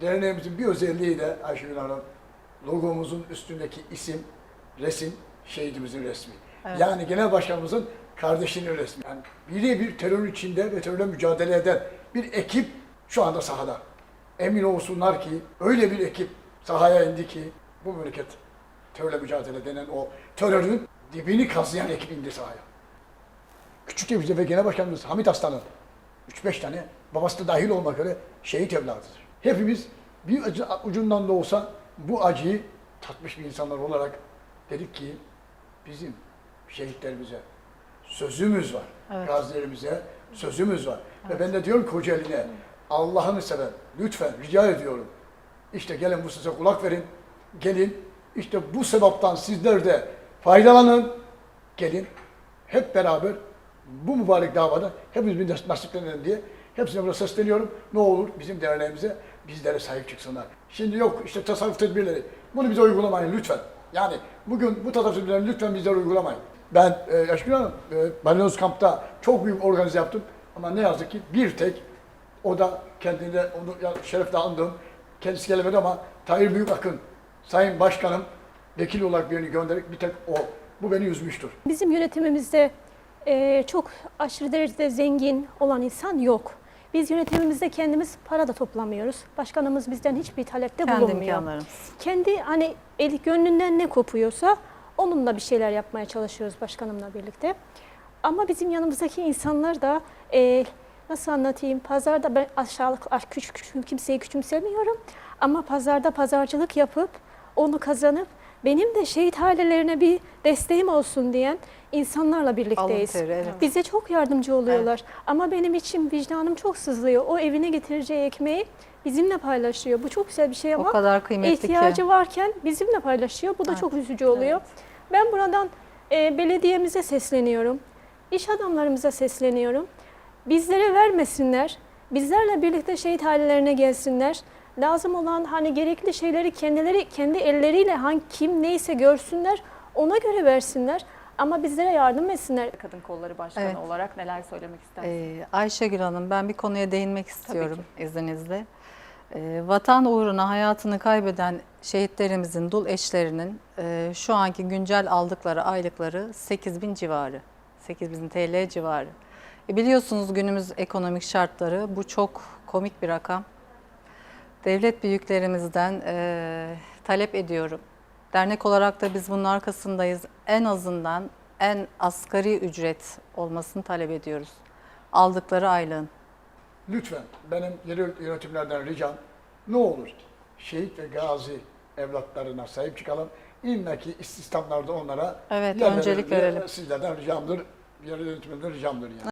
Derneğimizin bir özelliği de Ayşegül Hanım, logomuzun üstündeki isim, resim, şehidimizin resmi. Evet. Yani genel başkanımızın kardeşinin resmi. Yani biri bir terör içinde ve terörle mücadele eden bir ekip şu anda sahada. Emin olsunlar ki öyle bir ekip sahaya indi ki bu memleket terörle mücadele denen o terörün dibini kazıyan ekip indi sahaya. Küçükçekmece ve Genel Başkanımız Hamit Aslan'ın 3-5 tane babası da dahil olmak üzere şehit evladıdır. Hepimiz bir acı ucundan da olsa bu acıyı tatmış bir insanlar olarak dedik ki bizim şehitlerimize sözümüz var. Evet. Gazilerimize sözümüz var. Ve ben de diyorum Kocaeli'ne Allah'ını sever lütfen rica ediyorum. İşte gelin bu size kulak verin. Gelin işte bu sebaptan sizler de faydalanın. Gelin hep beraber bu mübarek davada hepimiz bir nasiplenelim diye hepsine burada sesleniyorum. Ne olur bizim derneğimize bizlere sahip çıksınlar. Şimdi yok işte tasarruf tedbirleri. Bunu bize uygulamayın lütfen. Yani bugün bu tasarruf tedbirlerini lütfen bizlere uygulamayın. Ben e, Yaşgül Hanım, e, Balyoz Kamp'ta çok büyük organize yaptım. Ama ne yazık ki bir tek o da kendine onu ya, şerefle andığım kendisi gelemedi ama Tahir Büyükakın Sayın Başkanım vekil olarak birini gönderdik bir tek o. Bu beni üzmüştür. Bizim yönetimimizde e, çok aşırı derecede zengin olan insan yok. Biz yönetimimizde kendimiz para da toplamıyoruz. Başkanımız bizden hiçbir talepte Kendi bulunmuyor. Kendi hani eli gönlünden ne kopuyorsa onunla bir şeyler yapmaya çalışıyoruz başkanımla birlikte. Ama bizim yanımızdaki insanlar da e, nasıl anlatayım pazarda ben aşağılık küçük, küçük kimseyi küçümsemiyorum. Ama pazarda pazarcılık yapıp onu kazanıp benim de şehit ailelerine bir desteğim olsun diyen insanlarla birlikteyiz. Teri, evet. Bize çok yardımcı oluyorlar. Ama benim için vicdanım çok sızlıyor. O evine getireceği ekmeği bizimle paylaşıyor. Bu çok güzel bir şey ama O kadar kıymetli ihtiyacı ki. varken bizimle paylaşıyor. Bu da Evet. çok üzücü oluyor. Ben buradan e, belediyemize sesleniyorum. İş adamlarımıza sesleniyorum. Bizlere vermesinler. Bizlerle birlikte şehit ailelerine gelsinler. Lazım olan hani gerekli şeyleri kendileri kendi elleriyle hangi kim neyse görsünler. Ona göre versinler. Ama bizlere yardım etsinler. Kadın Kolları Başkanı Evet. olarak neler söylemek istersiniz? Ee, Ayşegül Hanım ben bir konuya değinmek istiyorum izninizle. Ee, vatan uğruna hayatını kaybeden şehitlerimizin dul eşlerinin e, şu anki güncel aldıkları aylıkları 8 bin civarı. 8 bin TL civarı. E, biliyorsunuz günümüz ekonomik şartları bu çok komik bir rakam. Devlet büyüklerimizden e, talep ediyorum. Dernek olarak da biz bunun arkasındayız. En azından en asgari ücret olmasını talep ediyoruz. Aldıkları aylığın. Lütfen benim yerel yönetimlerden ricam ne olur şehit ve gazi evlatlarına sahip çıkalım. İlla ki istihdamlarda onlara Evet, öncelik verelim. Sizlerden ricamdır, yerel yönetimlerden ricamdır yani.